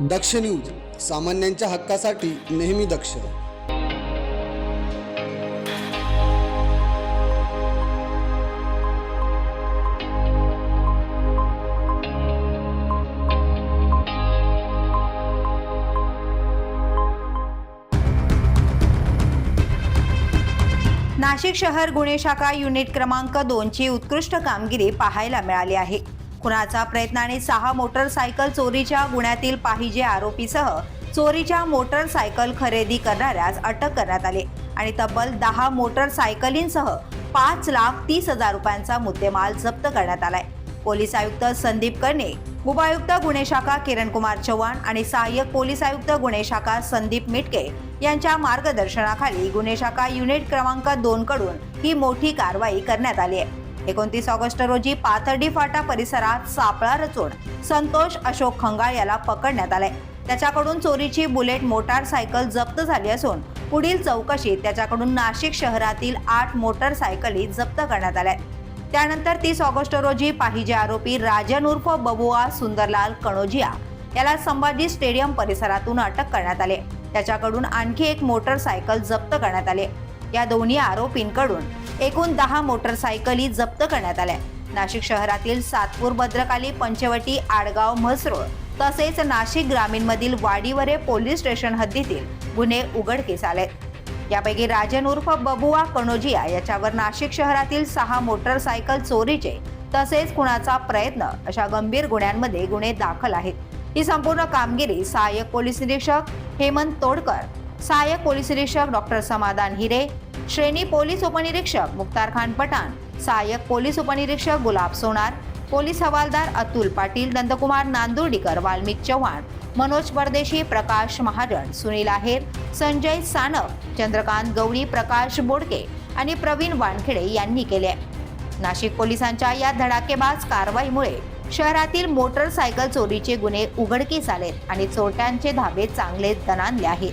दक्ष news सामान्यांच्या हक्कासाठी नेहमी दक्ष. नाशिक शहर गुन्हे शाखा युनिट क्रमांक दोनची उत्कृष्ट कामगिरी पाहायला मिळाली आहे. खुनाचा प्रयत्न आणि सहा मोटरसायकल चोरीच्या गुन्ह्यातील पाहिजे आरोपीसह चोरीच्या मोटरसायकल खरेदी करणाऱ्यास अटक करण्यात आली. आणि तब्बल दहा मोटरसायकलींसह पाच लाख तीस हजार रुपयांचा मुद्देमाल जप्त करण्यात आलाय. पोलीस आयुक्त संदीप कर्णे उपायुक्त गुन्हे शाखा किरण कुमार चव्हाण आणि सहाय्यक पोलीस आयुक्त गुन्हे शाखा संदीप मिटके यांच्या मार्गदर्शनाखाली गुन्हे शाखा युनिट क्रमांक दोन कडून ही मोठी कारवाई करण्यात आली आहे. एकोणतीस ऑगस्ट रोजी पाथर्डी फाटा परिसरात सापळा रचून संतोष अशोक खंगाळ याला पकडण्यात आलाय त्याच्याकडून चोरीची बुलेट मोटारसायकल जप्त झाली असून पुढील चौकशीत त्याच्याकडून नाशिक शहरातील आठ मोटरसायकली जप्त करण्यात आल्या. त्यानंतर तीस ऑगस्ट रोजी पाहिजे आरोपी राजन उर्फ बबुआ सुंदरलाल कणोजिया याला संभाजी स्टेडियम परिसरातून अटक करण्यात आले. त्याच्याकडून आणखी एक मोटरसायकल जप्त करण्यात आले. या दोन्ही आरोपींकडून एकूण दहा मोटरसायकली जप्त करण्यात आल्या. नाशिक शहरातील सातपूर भद्रकाली पंचवटी आडगाव म्हसरोळ तसेच नाशिक ग्रामीणमधील वाडीवरे पोलीस स्टेशन हद्दीतील गुन्हे उघडकीस आले. यापैकी राजन उर्फ बबुआ कणोजिया याच्यावर नाशिक शहरातील सहा मोटरसायकल चोरीचे तसेच कुणाचा प्रयत्न अशा गंभीर गुन्ह्यांमध्ये गुन्हे दाखल आहेत. ही संपूर्ण कामगिरी सहाय्यक पोलीस निरीक्षक हेमंत तोडकर सहाय्यक पोलीस निरीक्षक डॉक्टर समाधान हिरे श्रेणी पोलीस उपनिरीक्षक मुक्तार खान पठाण सहाय्यक पोलीस उपनिरीक्षक गुलाब सोनार पोलीस हवालदार अतुल पाटील नंदकुमार नांदुर्डीकर वाल्मिक चव्हाण मनोज परदेशी प्रकाश महाजन सुनील आहेर संजय सानप चंद्रकांत गवळी प्रकाश बोडके आणि प्रवीण वानखेडे यांनी केले. नाशिक पोलिसांच्या या धडाकेबाज कारवाईमुळे शहरातील मोटरसायकल चोरीचे गुन्हे उघडकीस आलेत आणि चोरट्यांचे धाबे चांगले दणानले आहेत.